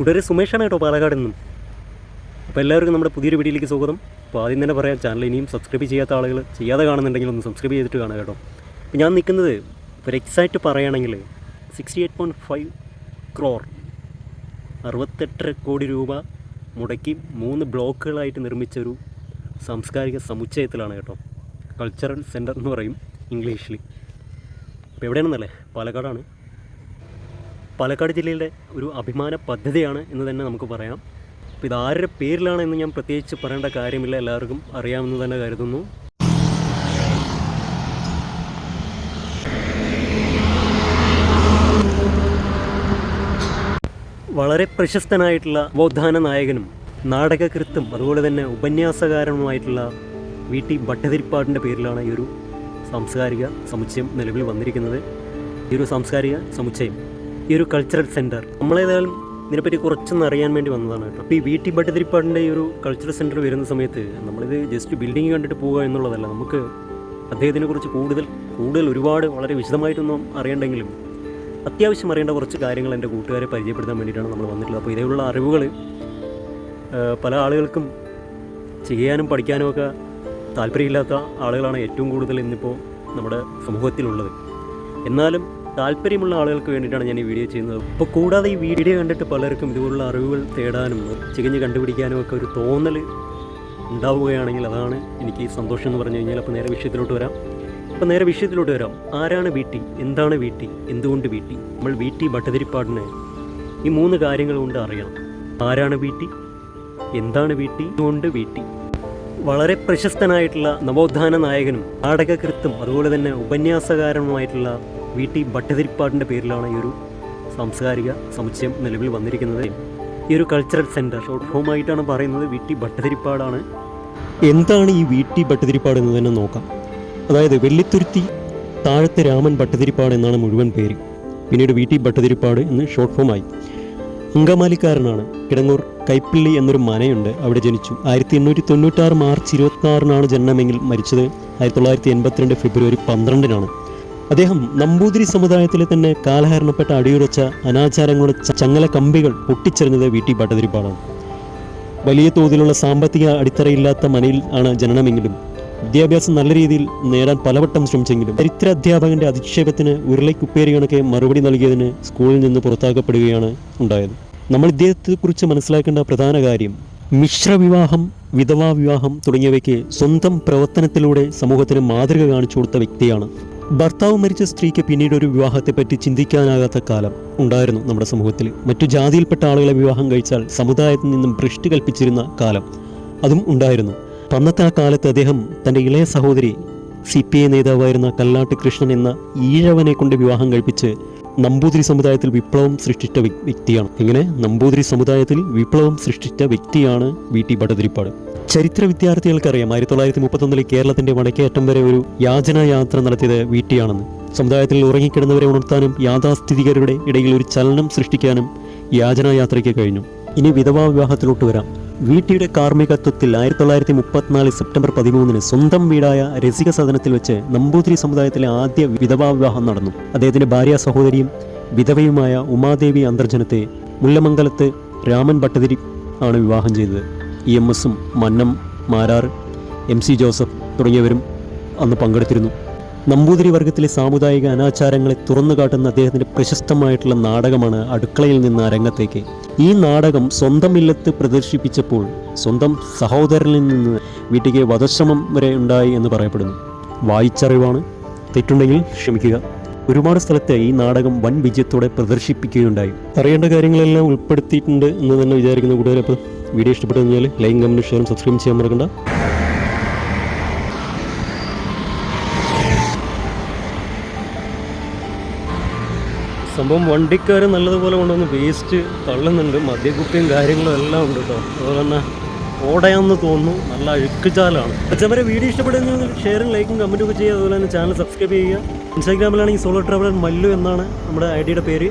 കൂട്ടുകാരെ സുമേഷാണ് കേട്ടോ പാലക്കാട് നിന്നും. അപ്പോൾ എല്ലാവർക്കും നമ്മുടെ പുതിയൊരു വീഡിയോയിലേക്ക് സ്വാഗതം. അപ്പോൾ ആദ്യം തന്നെ പറയാം ചാനൽ ഇനിയും സബ്സ്ക്രൈബ് ചെയ്യാത്ത ആളുകൾ ചെയ്യാതെ കാണുന്നുണ്ടെങ്കിൽ ഒന്ന് സബ്സ്ക്രൈബ് ചെയ്തിട്ട് കാണുക കേട്ടോ. അപ്പോൾ ഞാൻ നിൽക്കുന്നത് ഒരു എക്സാക്റ്റ് പറയുകയാണെങ്കിൽ sixty eight point five crore അറുപത്തെട്ടര കോടി രൂപ മുടക്കി മൂന്ന് ബ്ലോക്കുകളായിട്ട് നിർമ്മിച്ചൊരു സാംസ്കാരിക സമുച്ചയത്തിലാണ് കേട്ടോ. കൾച്ചറൽ സെന്റർ എന്ന് പറയും ഇംഗ്ലീഷിൽ അപ്പോൾ എവിടെയാണെന്നല്ലേ? പാലക്കാടാണ്. പാലക്കാട് ജില്ലയുടെ ഒരു അഭിമാന പദ്ധതിയാണ് എന്ന് തന്നെ നമുക്ക് പറയാം. അപ്പോൾ ഇത് ആരുടെ പേരിലാണ് എന്ന് ഞാൻ പ്രത്യേകിച്ച് പറയേണ്ട കാര്യമില്ല. എല്ലാവർക്കും അറിയാമെന്ന് തന്നെ കരുതുന്നു. വളരെ പ്രശസ്തനായിട്ടുള്ള ബോദ്ധാന നായകനും നാടകകൃത്തും അതുപോലെ തന്നെ ഉപന്യാസകാരനുമായിട്ടുള്ള വി ടി ഭട്ടതിരിപ്പാടിന്റെ പേരിലാണ് ഈ ഒരു സാംസ്കാരിക സമുച്ചയം നിലവിൽ വന്നിരിക്കുന്നത്. ഈ ഒരു സാംസ്കാരിക സമുച്ചയം ഈ ഒരു കൾച്ചറൽ സെന്റർ നമ്മളേതായാലും ഇതിനെപ്പറ്റി കുറച്ചൊന്ന് അറിയാൻ വേണ്ടി വന്നതാണ് കേട്ടോ. അപ്പോൾ ഈ വി ടി ഭട്ടതിരിപ്പാടിന്റെ ഈ ഒരു കൾച്ചറൽ സെന്റർ വരുന്ന സമയത്ത് നമ്മളിത് ജസ്റ്റ് ബിൽഡിംഗ് കണ്ടിട്ട് പോവുക എന്നുള്ളതല്ല. നമുക്ക് അദ്ദേഹത്തിനെ കുറിച്ച് കൂടുതൽ കൂടുതൽ ഒരുപാട് വളരെ വിശദമായിട്ടൊന്നും അറിയണ്ടെങ്കിലും അത്യാവശ്യം അറിയേണ്ട കുറച്ച് കാര്യങ്ങൾ എന്റെ കൂട്ടുകാരെ പരിചയപ്പെടുത്താൻ വേണ്ടിയിട്ടാണ് നമ്മൾ വന്നിട്ടുള്ളത്. അപ്പോൾ ഇതേയുള്ള അറിവുകൾ പല ആളുകൾക്കും ചെയ്യാനും പഠിക്കാനും ഒക്കെ താല്പര്യമില്ലാത്ത ആളുകളാണ് ഏറ്റവും കൂടുതൽ ഇന്നിപ്പോൾ നമ്മുടെ സമൂഹത്തിലുള്ളത്. എന്നാലും താല്പര്യമുള്ള ആളുകൾക്ക് വേണ്ടിയിട്ടാണ് ഞാൻ ഈ വീഡിയോ ചെയ്യുന്നത്. അപ്പോൾ കൂടാതെ ഈ വീഡിയോ കണ്ടിട്ട് പലർക്കും ഇതുപോലുള്ള അറിവുകൾ തേടാനും ചികഞ്ഞ് കണ്ടുപിടിക്കാനും ഒക്കെ ഒരു തോന്നൽ ഉണ്ടാവുകയാണെങ്കിൽ അതാണ് എനിക്ക് സന്തോഷം എന്ന് പറഞ്ഞു കഴിഞ്ഞാൽ. അപ്പോൾ നേരെ വിഷയത്തിലോട്ട് വരാം. അപ്പോൾ നേരെ വിഷയത്തിലോട്ട് വരാം. ആരാണ് വീട്ടി? എന്താണ് വീട്ടി? എന്തുകൊണ്ട് വീട്ടി? നമ്മൾ വീട്ടി ഭട്ടതിരിപ്പാടിനെ ഈ മൂന്ന് കാര്യങ്ങൾ കൊണ്ട് അറിയണം. ആരാണ് വീട്ടി? എന്താണ് വീട്ടി? എന്തുകൊണ്ട് വീട്ടി? വളരെ പ്രശസ്തനായിട്ടുള്ള നവോത്ഥാന നായകനും നാടകകൃത്തും അതുപോലെ തന്നെ ഉപന്യാസകാരനുമായിട്ടുള്ള വി ടി ഭട്ടതിരിപ്പാടിന്റെ പേരിലാണ് ഈ ഒരു സാംസ്കാരിക സമുച്ചയം നിലവിൽ വന്നിരിക്കുന്നത്. ഈ ഒരു കൾച്ചറൽ സെന്റർ ഷോർട്ട് ഫോം ആയിട്ടാണ് പറയുന്നത് വി ടി ഭട്ടതിരിപ്പാടാണ്. എന്താണ് ഈ വി ടി ഭട്ടതിരിപ്പാട് എന്ന് തന്നെ നോക്കാം. അതായത് വെള്ളിത്തുരുത്തി താഴത്തെ രാമൻ ഭട്ടതിരിപ്പാട് എന്നാണ് മുഴുവൻ പേര്. പിന്നീട് വി ടി ഭട്ടതിരിപ്പാട് എന്ന് ഷോർട്ട് ഫോമായി അങ്കമാലിക്കാരനാണ്. കിടങ്ങൂർ കൈപ്പിള്ളി എന്നൊരു മനയുണ്ട്. അവിടെ ജനിച്ചു. ആയിരത്തി എണ്ണൂറ്റി തൊണ്ണൂറ്റാറ് മാർച്ച് ഇരുപത്തി ആറിനാണ് ജനനമെങ്കിൽ മരിച്ചത്. ആയിരത്തി തൊള്ളായിരത്തി എൺപത്തിരണ്ട് ഫെബ്രുവരി പന്ത്രണ്ടിനാണ്. അദ്ദേഹം നമ്പൂതിരി സമുദായത്തിലെ തന്നെ കാലഹരണപ്പെട്ട അടിയുറച്ച അനാചാരങ്ങളുടെ ചങ്ങല കമ്പികൾ പൊട്ടിച്ചെറിഞ്ഞത് വി. ടി. ഭട്ടതിരിപ്പാടാണ്. വലിയ തോതിലുള്ള സാമ്പത്തിക അടിത്തറയില്ലാത്ത മനയിൽ ആണ് ജനനമെങ്കിലും വിദ്യാഭ്യാസം നല്ല രീതിയിൽ നേടാൻ പലവട്ടം ശ്രമിച്ചെങ്കിലും ചരിത്ര അധ്യാപകന്റെ അധിക്ഷേപത്തിന് ഉരുളയ്ക്കുപ്പേരി കണക്കെ മറുപടി നൽകിയതിന് സ്കൂളിൽ നിന്ന് പുറത്താക്കപ്പെടുകയാണ് ഉണ്ടായത്. നമ്മൾ ഇദ്ദേഹത്തെക്കുറിച്ച് മനസ്സിലാക്കേണ്ട പ്രധാന കാര്യം മിശ്രവിവാഹം വിധവാ വിവാഹം തുടങ്ങിയവയ്ക്ക് സ്വന്തം പ്രവർത്തനത്തിലൂടെ സമൂഹത്തിന് മാതൃക കാണിച്ചു കൊടുത്ത വ്യക്തിയാണ് ഭർത്താവ് മരിച്ച സ്ത്രീക്ക് പിന്നീട് ഒരു വിവാഹത്തെ വിവാഹത്തെപ്പറ്റി ചിന്തിക്കാനാകാത്ത കാലം ഉണ്ടായിരുന്നു നമ്മുടെ സമൂഹത്തിൽ. മറ്റു ജാതിയിൽപ്പെട്ട ആളുകളെ വിവാഹം കഴിച്ചാൽ സമുദായത്തിൽ നിന്നും ഭ്രഷ്ടി കൽപ്പിച്ചിരുന്ന കാലം അതും ഉണ്ടായിരുന്നു. അന്നത്തെ ആ കാലത്ത് അദ്ദേഹം തന്റെ ഇളയ സഹോദരി സി പി ഐ നേതാവായിരുന്ന കല്ലാട്ട് കൃഷ്ണൻ എന്ന ഈഴവനെ കൊണ്ട് വിവാഹം കഴിപ്പിച്ച് നമ്പൂതിരി സമുദായത്തിൽ വിപ്ലവം സൃഷ്ടിച്ച വ്യക്തിയാണ്. ഇങ്ങനെ നമ്പൂതിരി സമുദായത്തിൽ വിപ്ലവം സൃഷ്ടിച്ച വ്യക്തിയാണ് വി. ടി. ഭട്ടതിരിപ്പാട് ചരിത്ര വിദ്യാർത്ഥികൾക്കറിയാം ആയിരത്തി തൊള്ളായിരത്തി മുപ്പത്തൊന്നിൽ കേരളത്തിന്റെ വടക്കേറ്റം വരെ ഒരു യാചനാ യാത്ര നടത്തിയത് വി. ടി. ആണെന്ന്. സമുദായത്തിൽ ഉറങ്ങിക്കിടന്നവരെ ഉണർത്താനും യാഥാസ്ഥിതികരുടെ ഇടയിൽ ഒരു ചലനം സൃഷ്ടിക്കാനും യാചനാ യാത്രയ്ക്ക് കഴിഞ്ഞു. ഇനി വിധവാ വിവാഹത്തിലോട്ട് വരാം. വീട്ടിയുടെ കാർമ്മികത്വത്തിൽ ആയിരത്തി തൊള്ളായിരത്തി മുപ്പത്തിനാല് സെപ്റ്റംബർ പതിമൂന്നിന് സ്വന്തം വീടായ രസിക സദനത്തിൽ വെച്ച് നമ്പൂതിരി സമുദായത്തിലെ ആദ്യ വിധവാ വിവാഹം നടന്നു. അദ്ദേഹത്തിന്റെ ഭാര്യ സഹോദരിയും വിധവയുമായ ഉമാദേവി അന്തർജനത്തെ മുല്ലമംഗലത്ത് രാമൻ ഭട്ടതിരി ആണ് വിവാഹം ചെയ്തത്. ഇ എം എസും Mannam Marar M C Joseph തുടങ്ങിയവരും അന്ന് പങ്കെടുത്തിരുന്നു. നമ്പൂതിരി വർഗത്തിലെ സാമുദായിക അനാചാരങ്ങളെ തുറന്നു കാട്ടുന്ന അദ്ദേഹത്തിന്റെ പ്രശസ്തമായിട്ടുള്ള നാടകമാണ് അടുക്കളയിൽ നിന്ന് അരങ്ങത്തേക്ക്. ഈ നാടകം സ്വന്തം ഇല്ലത്ത് പ്രദർശിപ്പിച്ചപ്പോൾ സ്വന്തം സഹോദരനിൽ നിന്ന് വീട്ടിലേക്ക് വധശ്രമം വരെ ഉണ്ടായി എന്ന് പറയപ്പെടുന്നു. വായിച്ചറിവാണ്. തെറ്റുണ്ടെങ്കിൽ ക്ഷമിക്കുക. ഒരുപാട് സ്ഥലത്ത് ഈ നാടകം വൻ വിജയത്തോടെ പ്രദർശിപ്പിക്കുകയുണ്ടായി. അറിയേണ്ട കാര്യങ്ങളെല്ലാം ഉൾപ്പെടുത്തിയിട്ടുണ്ട് എന്ന് തന്നെ വിചാരിക്കുന്ന കൂടുതലപ്പോൾ വീഡിയോ ഇഷ്ടപ്പെട്ടു കഴിഞ്ഞാൽ ലൈക്ക് കമന്റ് ഷെയറും സബ്സ്ക്രൈബ് ചെയ്യാൻ മറക്കണ്ട. സംഭവം വണ്ടിക്കാർ നല്ലതുപോലെ കൊണ്ടുവന്ന് വേസ്റ്റ് തള്ളുന്നുണ്ട്. മദ്യക്കുപ്പിയും കാര്യങ്ങളും എല്ലാം ഉണ്ട് കേട്ടോ അതുപോലെ തന്നെ ഓടയാന്ന് തോന്നുന്നു. നല്ല അഴുക്കുചാലാണ്. അച്ഛന്മാരെ വീഡിയോ ഇഷ്ടപ്പെടുന്ന ഷെയറും ലൈക്കും കമന്റും ഒക്കെ ചെയ്യുക. അതുപോലെ തന്നെ ചാനൽ സബ്സ്ക്രൈബ് ചെയ്യുക. ഇൻസ്റ്റാഗ്രാമിലാണെങ്കിൽ സോളോ ട്രാവലർ മല്ലു എന്നാണ് നമ്മുടെ ഐ ഡിയുടെ പേര്.